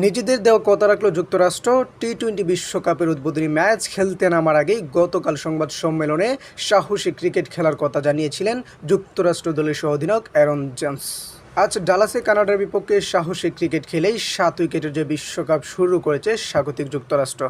নিজেদের দেওয়া কথা রাখল যুক্তরাষ্ট্র টি টোয়েন্টি বিশ্বকাপের উদ্বোধনী ম্যাচ খেলতে নামার আগেই গতকাল সংবাদ সম্মেলনে সাহসী ক্রিকেট খেলার কথা জানিয়েছিলেন যুক্তরাষ্ট্র দলের সহ অধিনায়ক অ্যারন জেমস। আজ ডালাসে কানাডার বিপক্ষে সাহসী ক্রিকেট খেলেই সাত উইকেটের যে বিশ্বকাপ শুরু করেছে স্বাগতিক যুক্তরাষ্ট্র।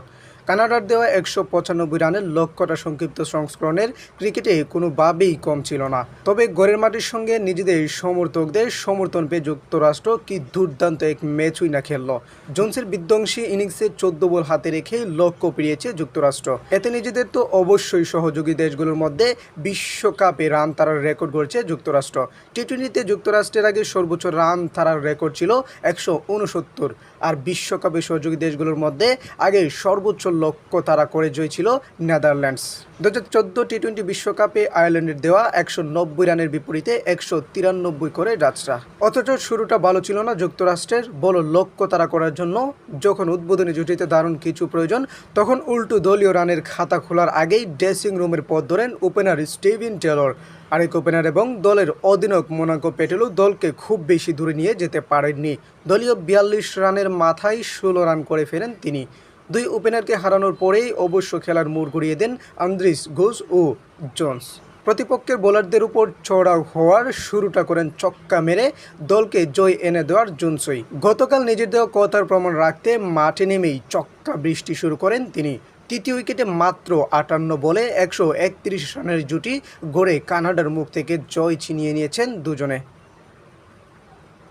কানাডার দেওয়া একশো পঁচানব্বই রানের লক্ষ্যটা সংক্ষিপ্ত সংস্করণের ক্রিকেটে কোনোভাবেই কম ছিল না। তবে গড়ের মাটির সঙ্গে নিজেদের সমর্থকদের সমর্থন পেয়ে যুক্তরাষ্ট্র কি দুর্দান্ত এক ম্যাচই না খেলল। জোনসের বিধ্বংসী ইনিংসে চোদ্দ বল হাতে রেখে লক্ষ্য পেরিয়েছে যুক্তরাষ্ট্র। এতে নিজেদের তো অবশ্যই সহযোগী দেশগুলোর মধ্যে বিশ্বকাপে রান তারার রেকর্ড গড়ছে যুক্তরাষ্ট্র। টি টোয়েন্টিতে যুক্তরাষ্ট্রের আগে সর্বোচ্চ রান তারার রেকর্ড ছিল একশো উনসত্তর। আর বিশ্বকাপে সহযোগী দেশগুলোর মধ্যে আগে সর্বোচ্চ লক্ষ্য তারা করে জয় ছিল নেদারল্যান্ডস। দু হাজার চোদ্দ টি টোয়েন্টি বিশ্বকাপে আয়ারল্যান্ডের দেওয়া একশো নব্বই রানের বিপরীতে একশো তিরানব্বই করে ডাচরা অথচ শুরুটা ভালো ছিল না যুক্তরাষ্ট্রের। বড় লক্ষ্য তারা করার জন্য যখন উদ্বোধনী জুটিতে দারুণ কিছু প্রয়োজন, তখন উল্টো দলীয় রানের খাতা খোলার আগেই ড্রেসিং রুমের পথ ধরেন ওপেনার স্টিভেন টেলর। আরেক ওপেনার এবং দলের অধিনায়ক মোনাকো পেটেলও দলকে খুব বেশি দূরে নিয়ে যেতে পারেননি। দলীয় বিয়াল্লিশ রানের মাথায় ষোলো রান করে ফেরেন তিনি। দুই ওপেনারকে হারানোর পরেই অবশ্য খেলার মোড় ঘুরিয়ে দেন আন্দ্রিস ঘোষ ও জোন্স। প্রতিপক্ষের বোলারদের উপর চড়াও হওয়ার শুরুটা করেন চক্কা মেরে, দলকে জয় এনে দেওয়ার জুনসই। গতকাল নিজের দেওয়া কথার প্রমাণ রাখতে মাঠে নেমেই চক্কা বৃষ্টি শুরু করেন তিনি। তৃতীয় উইকেটে মাত্র আটান্ন বলে একশো একত্রিশ রানের জুটি গড়ে কানাডার মুখ থেকে জয় ছিনিয়ে নিয়েছেন দুজনে।